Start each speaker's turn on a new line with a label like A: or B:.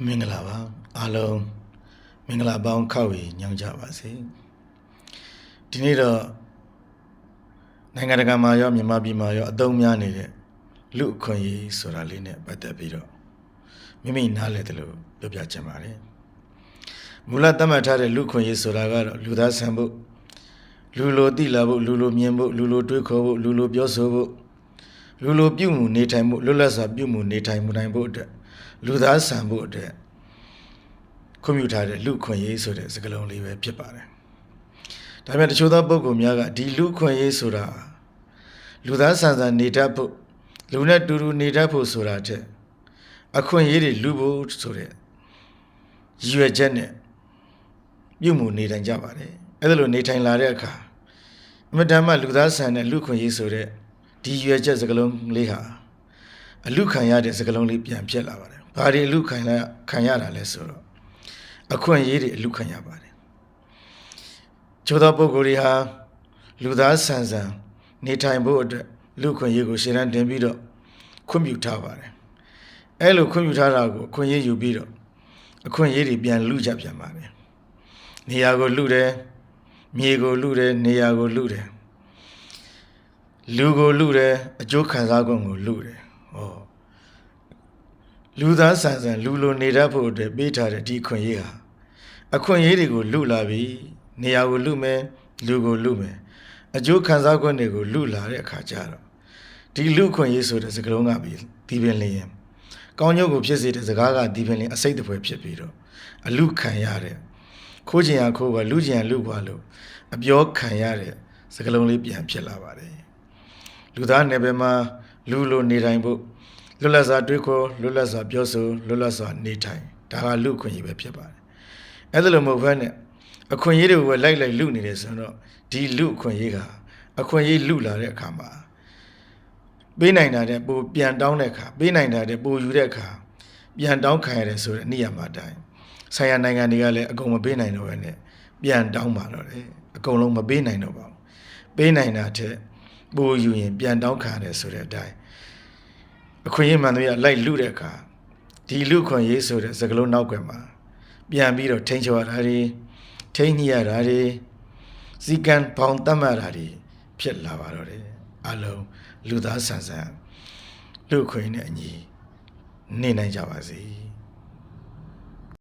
A: မင်္ဂလာပါအားလုံးမင်္ဂလာပေါင်းခောက်ရီညောင်းကြပါစေဒီနေ့တော့နိုင်ငံတကာမှာရောမြန်မာပြည်မှာရောအသုံးများနေတဲ့လူအခွင့်အရေးဆိုတာလေးနဲ့ပတ်သက်ပြီးတော့မိမိနားလည်တယ်လို့ပြောပြချင်ပါတယ်မူလသတ်မှတ်ထားတဲ့လူအခွင့်အရေးဆိုတာကတော့လူသားဆန်ဖို့လူလိုသိလာဖို့လူလိုမြင်ဖို့လူလိုတွေးခေါ်ဖို့လူလိုပြောဆိုဖို့လူလိုပြုမှုနေထိုင်မှုလွတ်လပ်စွာပြုမှုနေထိုင်မှုနိုင်ဖို့အတွက် လူသားဆန်ဖို့အတွက်ခွင့်ပြုထားတဲ့လူခွင့်ရေးဆိုတဲ့စကားလုံးလေးပဲဖြစ်ပါတယ်။ဒါပေမဲ့တချို့သောပုဂ္ဂိုလ်များကဒီလူခွင့်ရေးဆိုတာလူသားဆန်ဆန်နေတတ်ဖို့လူနဲ့တူတူနေတတ်ဖို့ဆိုတာတဲ့အခွင့်အရေးတွေလူဖို့ဆိုတဲ့ရည်ရွယ်ချက်နဲ့ပြုမှုနေထိုင်ကြပါတယ်။အဲ့ဒါလိုနေထိုင်လာတဲ့အခါအမတန်မှလူသားဆန်တဲ့လူခွင့်ရေးဆိုတဲ့ဒီရည်ရွယ်ချက်စကားလုံးလေးဟာအလူခံရတဲ့စကားလုံးလေးပြန်ဖြစ်လာပါတယ်။ ဘာတွေအလူခံရခံရတာလဲဆိုတော့အခွင့်အရေးတွေအလူခံရပါတယ်။ချို့သောပုဂ္ဂိုလ်တွေဟာလူသားဆန်ဆန်နေထိုင်ဖို့အတွက်လူခွင့်ရေးကိုရှင်းတန်းတင်ပြီးတော့ခွင့်ပြုထားပါတယ်။အဲလိုခွင့်ပြုထားတာကိုအခွင့်အရေးယူပြီးတော့အခွင့်အရေးတွေပြန်လူကြပြန်ပါတယ်။နေရာကိုလူတယ်၊မြေကိုလူတယ်၊နေရာကိုလူတယ်။လူကိုလူတယ်အကျိုးခံစား권ကိုလူတယ်။ဟော လူသားဆန်ဆန်လူလိုနေတတ်ဖို့အတွက်ပေးထားတဲ့ဒီအခွင့်အရေးဟာအခွင့်အရေးတွေကိုလူလာပြီနေရာကိုလူမယ်လူကိုလူမယ်အကျိုးခံစား권တွေကိုလူလာတဲ့အခါကျတော့ဒီလူအခွင့်အရေးဆိုတဲ့စကားလုံးကပြီးဒီပင်လျင်ကောင်းကျိုးကိုဖြစ်စေတဲ့စကားကဒီပင်လျင်အစိတ်တပွဲဖြစ်ပြီးတော့အလူခံရတဲ့ခိုးချင်ရခိုးပါလူချင်ရလူပါလို့အပြောခံရတဲ့စကားလုံးလေးပြန်ဖြစ်လာပါတယ်လူသားနယ်ပယ်မှာလူလိုနေတိုင်းဖို့ လွတ်လပ်စွာတွေးခေါ်လွတ်လပ်စွာပြောဆိုလွတ်လပ်စွာနေထိုင်ဒါကလူအခွင့်အရေးပဲဖြစ်ပါတယ်အဲ့ဒါလိုမဟုတ်ဘဲနဲ့အခွင့်အရေးတွေကိုပဲလိုက်လိုက်လူနေတယ်ဆိုတော့ဒီလူအခွင့်အရေးကအခွင့်အရေးလူလာတဲ့အခါမှာပေးနိုင်တာတဲ့ပိုပြန်တောင်းတဲ့အခါပေးနိုင်တာတဲ့ပိုယူတဲ့အခါပြန်တောင်းခံရတယ်ဆိုတဲ့အနည်းအမှတိုင်းဆိုင်ရာနိုင်ငံတွေကလည်းအကုန်မပေးနိုင်တော့ဘဲနဲ့ပြန်တောင်းပါတော့တယ်အကုန်လုံးမပေးနိုင်တော့ပါဘူးပေးနိုင်တာတဲ့ပိုယူရင်ပြန်တောင်းခံရတယ်ဆိုတဲ့အတိုင်း အခွင့်အရေးမှန်တွေကလိုက်လူတဲ့အခါဒီလူခွင့်ရေးဆိုတဲ့စကလုံးနောက်ွယ်မှာပြန်ပြီးတော့ထိန်းချောရတာတွေထိန်းညှိရတာတွေစီကံပေါင်တတ်မှတ်တာတွေဖြစ်လာပါတော့တယ်အလုံးလူသားဆန်ဆန်လူခွင့်နဲ့အညီနေနိုင်ကြပါစေ